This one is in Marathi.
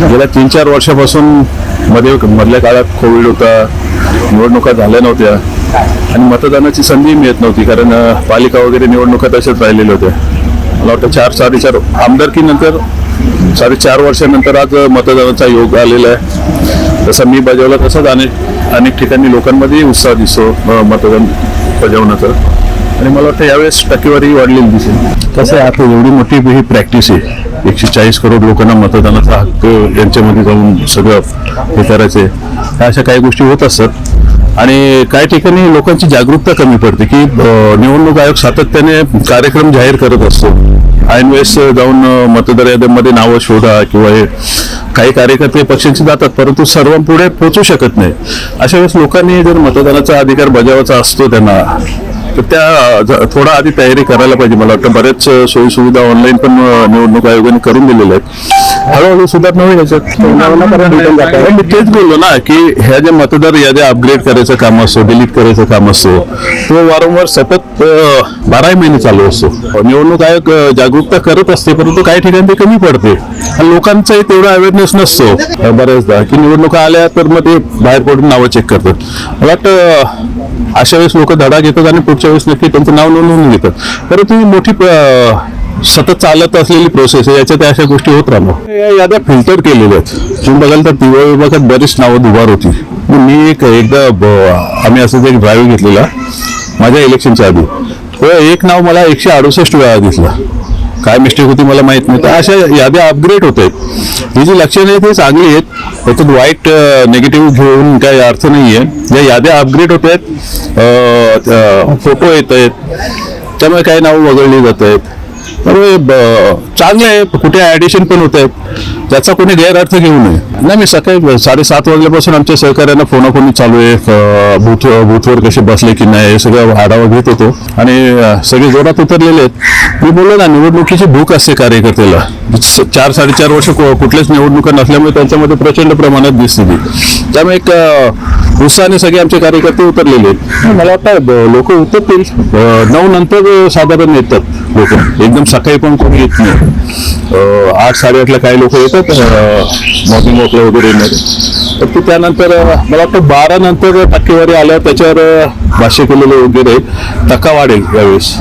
गेल्या तीन चार वर्षापासून मध्ये मधल्या काळात कोविड होता निवडणुका झाल्या नव्हत्या आणि मतदानाची संधी मिळत नव्हती कारण पालिका वगैरे निवडणुका तशाच राहिलेल्या होत्या. मला वाटतं चार साडेचार आमदारकीनंतर साडेचार वर्षानंतर आज मतदानाचा योग आलेला आहे. तसा मी बजावला तसाच अनेक अनेक ठिकाणी लोकांमध्ये उत्साह दिसतो मतदान बजावण्याचा. आणि मला वाटतं यावेळेस टक्केवारी वाढलेली दिसेल. आहे आता एवढी मोठी ही प्रॅक्टिस आहे. एकशे चाळीस करोड लोकांना मतदानाचा हक्क यांच्यामध्ये जाऊन सगळं हे करायचे. ह्या अशा काही गोष्टी होत असतात. आणि काही ठिकाणी लोकांची जागरूकता कमी पडते की निवडणूक आयोग सातत्याने कार्यक्रम जाहीर करत असतो. ऐन वेळेस जाऊन मतदार याद्यांमध्ये नावं शोधा किंवा हे काही कार्यकर्ते पक्षांचे जातात परंतु सर्वांपुढे पोहोचू शकत नाही. अशा वेळेस लोकांनी जर मतदानाचा अधिकार बजावायचा असतो त्यांना तर त्या थोडा आधी तयारी करायला पाहिजे मला वाटतं. बऱ्याच सोयीसुविधा ऑनलाईन पण निवडणूक आयोगाने करून दिलेल्या आहेत. हळूहळू सुधारणा होईल याच्यात हो, मी तेच बोललो ना की ह्या ज्या मतदार याद्या अपग्रेड करायचं काम असतो डिलीट करायचं काम असतो तो वारंवार सतत बाराही महिने चालू असतो. निवडणूक आयोग जागरूकता करत असते परंतु काही ठिकाणी ते कमी पडते. आणि लोकांचाही तेवढा अवेअरनेस नसतो. बऱ्याचदा की निवडणुका आल्या तर मग ते बाहेर पडून नावं चेक करतात. मला वाटतं अशा वेळेस लोक धडा घेतात आणि पुढच्या वेळेस नक्की त्यांचं नाव नोंदवून घेतात. परंतु ही मोठी सतत चालत असलेली प्रोसेस आहे याच्यात अशा गोष्टी होत राहणार. या याद्या फिल्टर केलेल्या आहेत. तुम्ही बघाल तर दिवाळी विभागात बरीच नावं दुबार होती. मी एक एकदा ब- आम्ही असंच एक ड्राईव्ह घेतलेला माझ्या इलेक्शनच्या आधी. तो एक नाव मला एकशे अडुसष्ट वेळा दिसला काय मिस्टेक होती मला माहीत नव्हतं. अशा याद्या अपग्रेड होत आहेत ही जी लक्षणं आहेत ती चांगली आहेत. त्याच्यात वाईट निगेटिव्ह घेऊन काही अर्थ नाही आहे या याद्या अपग्रेड होत आहेत फोटो येत आहेत त्यामुळे काही नावं वगळली जात आहेत. त्यामुळे ब- चांगलं आहे कुठे ॲडिशन पण होत आहेत. त्याचा कोणी गैरअर्थ घेऊ नये. नाही मी सकाळी साडेसात वाजल्यापासून आमच्या सहकार्यांना फोनाफोनी चालू आहे बूथ बूथवर कसे बसले की नाही हे सगळं आढावा घेत होतो. आणि सगळे जोरात उतरलेले आहेत. मी बोललो ना निवडणुकीची भूक असते कार्यकर्त्याला. चार साडेचार वर्ष कु- कुठल्याच निवडणुका नसल्यामुळे त्यांच्यामध्ये प्रचंड प्रमाणात दिसते ती. त्यामुळे एक उत्साहाने सगळे आमचे कार्यकर्ते उतरलेले आहेत. मला वाटतं लोक उतरतील. नऊ नंतर साधारण येतात लोक. एकदम सकाळी पण कोणी येत नाही. आठ साडेआठला काही लोक येतात मॉर्निंग वॉकला वगैरे येणार तर ते त्यानंतर मला वाटतं बारा नंतर टक्केवारी आल्यावर त्याच्यावर भाष्य केलेलं वगैरे टक्का वाढेल यावेळेस.